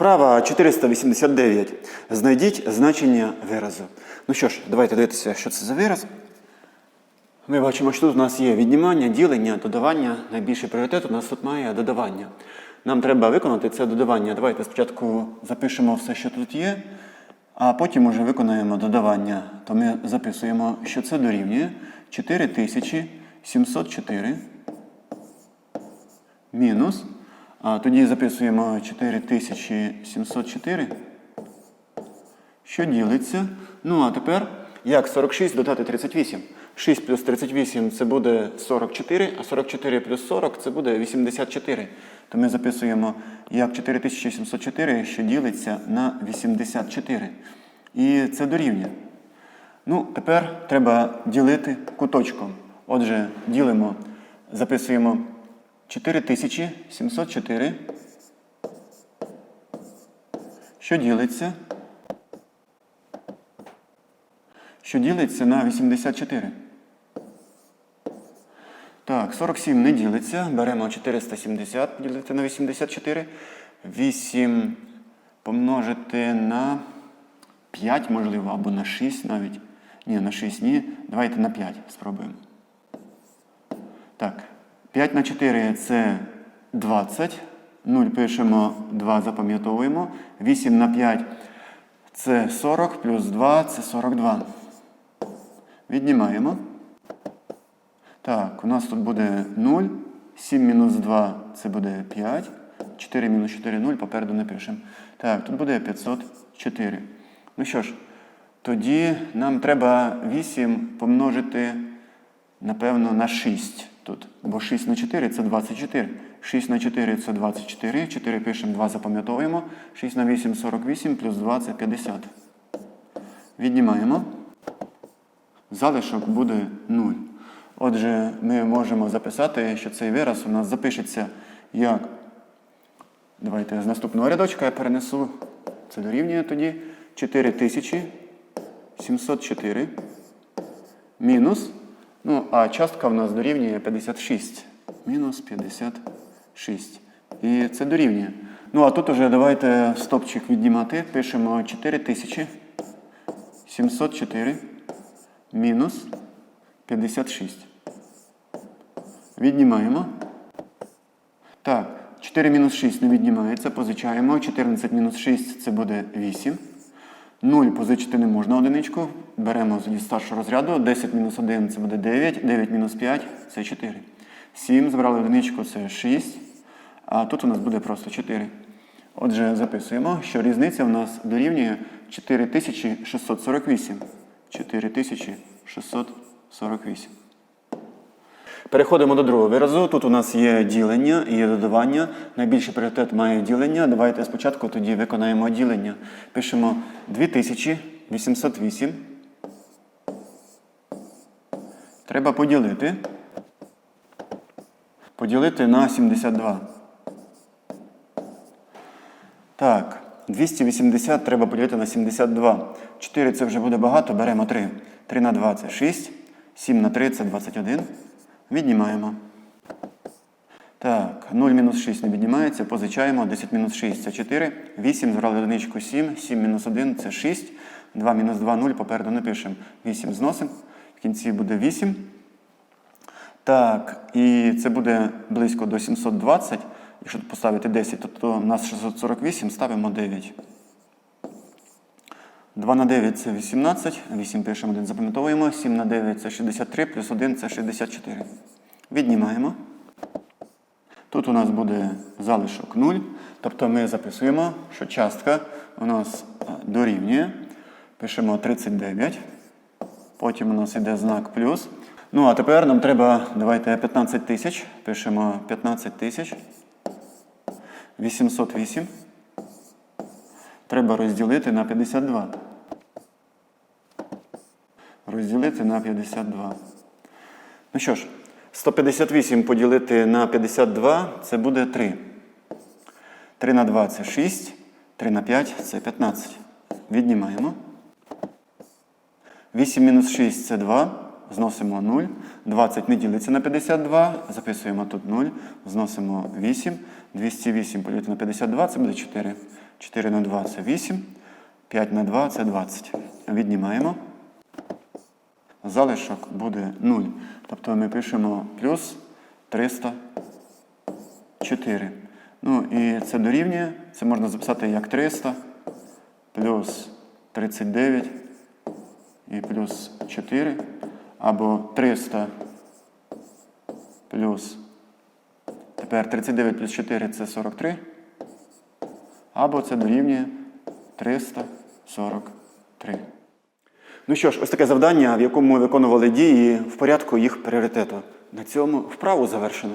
Вправа 489. Знайдіть значення виразу. Ну що ж, давайте дивитися, що це за вираз. Ми бачимо, що тут у нас є віднімання, ділення, додавання. Найбільший пріоритет у нас тут має додавання. Нам треба виконати це додавання. Давайте спочатку запишемо все, що тут є, а потім уже виконаємо додавання. То ми записуємо, що це дорівнює 4704 мінус. А тоді записуємо 4704, що ділиться. Ну, а тепер як 46 додати 38? 6 плюс 38 це буде 44, а 44 плюс 40 це буде 84. То ми записуємо як 4704, що ділиться на 84. І це дорівнює. Ну, тепер треба ділити куточком. Отже, ділимо, записуємо 4704, що ділиться, що ділиться на 84. Так, 47 не ділиться. Беремо 470 ділити на 84. 8 помножити на 5, можливо, або на 6 навіть. Ні, на 6 ні. Давайте на 5 спробуємо. Так, 5 на 4 це 20. 0 пишемо, 2 запам'ятовуємо. 8 на 5 це 40, плюс 2 це 42. Віднімаємо. Так, у нас тут буде 0. 7 мінус 2 це буде 5. 4 мінус 4 0, попереду не пишемо. Так, тут буде 504. Ну що ж, тоді нам треба 8 помножити, напевно, на 6 тут. Бо 6 на 4 це 24. 6 на 4 це 24. 4 пишемо, 2 запам'ятовуємо. 6 на 8 48, плюс 2 це 50. Віднімаємо. Залишок буде 0. Отже, ми можемо записати, що цей вираз у нас запишеться як. Давайте з наступного рядочка я перенесу. Це дорівнює тоді 4704 мінус. Ну, а частка в нас дорівнює 56. Мінус 56. І це дорівнює. Ну, а тут уже давайте стопчик віднімати. Пишемо 4704 мінус 56. Віднімаємо. Так, 4 мінус 6 не віднімається, позичаємо. 14 мінус 6 це буде 8. 0 позичити не можна одиничку. Беремо зі старшого розряду. 10 мінус 1 це буде 9. 9 мінус 5 це 4. 7 збрали одиничку це 6. А тут у нас буде просто 4. Отже, записуємо, що різниця у нас дорівнює 4648. 4648. Переходимо до другого виразу. Тут у нас є ділення і додавання. Найбільший пріоритет має ділення. Давайте спочатку тоді виконаємо ділення. Пишемо 2808. Треба поділити. Поділити на 72. Так, 280 треба поділити на 72. 4 це вже буде багато, беремо 3. 3 на 2 це 6. 7 на 3 це 21. Віднімаємо. Так, 0 мінус 6 не віднімається, позичаємо. 10 мінус 6 це 4. 8, збрали одиничку 7. 7 мінус 1 це 6. 2 мінус 2 0, попереду не пишемо. 8 зносимо. В кінці буде 8. Так, і це буде близько до 720. Якщо поставити 10, то, то у нас 648, ставимо 9. 2 на 9 це 18, 8 пишемо, 1 запам'ятовуємо, 7 на 9 це 63, плюс 1 це 64. Віднімаємо. Тут у нас буде залишок 0. Тобто ми записуємо, що частка у нас дорівнює. Пишемо 39. Потім у нас йде знак плюс. Ну, а тепер нам треба, давайте 15 тисяч. Пишемо 15 тисяч. 808. Треба розділити на 52. Розділити на 52. Ну що ж, 158 поділити на 52 це буде 3. 3 на 2 це 6. 3 на 5 це 15. Віднімаємо. 8 мінус 6 це 2. Зносимо 0. 20 не ділиться на 52. Записуємо тут 0. Зносимо 8. 208 поділити на 52 це буде 4. 4 на 2 це 8. 5 на 2 це 20. Віднімаємо. Залишок буде 0. Тобто ми пишемо плюс 304. Ну і це дорівнює. Це можна записати як 300 плюс 39 і плюс 4. Або 300 плюс. Тепер 39 плюс 4 це 43. Або це дорівнює 343. Ну що ж, ось таке завдання, в якому ми виконували дії в порядку їх пріоритету. На цьому вправу завершено.